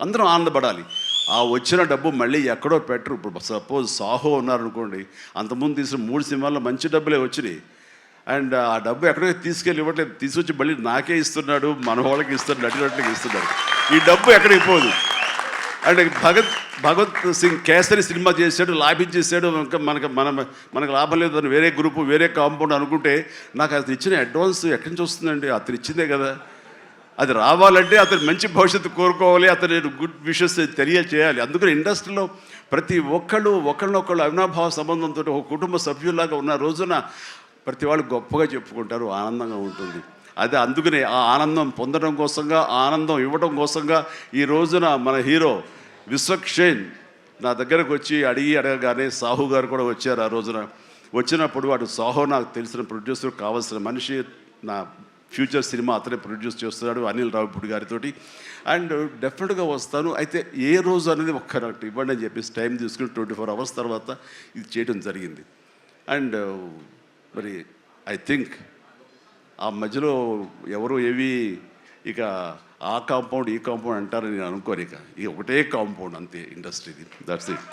అందరం ఆనందపడాలి. ఆ వచ్చిన డబ్బు మళ్ళీ ఎక్కడో పెట్టరు. ఇప్పుడు సపోజ్ సాహో ఉన్నారనుకోండి అంతకుముందు తీసిన మూడు సినిమాల్లో మంచి డబ్బులే వచ్చినాయి. అండ్ ఆ డబ్బు ఎక్కడికి తీసుకెళ్ళి ఇవ్వట్లేదు. తీసుకొచ్చి మళ్ళీ నాకే ఇస్తున్నాడు మన వాళ్ళకి ఇస్తున్నాడు నటినట్లకి ఇస్తున్నాడు. ఈ డబ్బు ఎక్కడికి పోదు. అండ్ భగత్ భగత్ సింగ్ కేసరి సినిమా చేశాడు లాభించేసాడు ఇంకా మనకు మన మనకు లాభం లేదు అని వేరే గ్రూపు వేరే కాంపౌండ్ అనుకుంటే నాకు అతను ఇచ్చిన అడ్వాన్స్ ఎక్కడి నుంచి వస్తుందండి? అతను ఇచ్చిందే కదా. అది రావాలంటే అతను మంచి భవిష్యత్తు కోరుకోవాలి అతను గుడ్ విషెస్ తెలియచేయాలి. అందుకని ఇండస్ట్రీలో ప్రతి ఒక్కళ్ళు ఒకళ్ళనొకళ్ళు అవినాభావ సంబంధంతో ఒక కుటుంబ సభ్యుల్లాగా ఉన్న రోజున ప్రతి వాళ్ళు గొప్పగా చెప్పుకుంటారు ఆనందంగా ఉంటుంది. అదే అందుకనే ఆ ఆనందం పొందడం కోసంగా ఆనందం ఇవ్వడం కోసంగా ఈ రోజున మన హీరో విశ్వక్షేన్ నా దగ్గరకు వచ్చి అడిగి అడగగానే సాహు గారు కూడా వచ్చారు ఆ రోజున. వచ్చినప్పుడు వాడు సాహో నాకు తెలిసిన ప్రొడ్యూసర్ కావాల్సిన మనిషి నా ఫ్యూచర్ సినిమా అతనే ప్రొడ్యూస్ చేస్తున్నాడు అనిల్ రావుపూడి గారితో అండ్ డెఫినెట్గా వస్తాను. అయితే ఏ రోజు అనేది ఒక్క నాకు ఇవ్వండి అని చెప్పేసి టైం తీసుకుని ట్వంటీ ఫోర్ అవర్స్ తర్వాత ఇది చేయడం జరిగింది. అండ్ మరి ఐ థింక్ ఆ మధ్యలో ఎవరు ఏవి ఇక ఆ కాంపౌండ్ ఈ కాంపౌండ్ అంటారని నేను అనుకోను ఇక. ఇక ఒకటే కాంపౌండ్ అంతే ఇండస్ట్రీది. That's it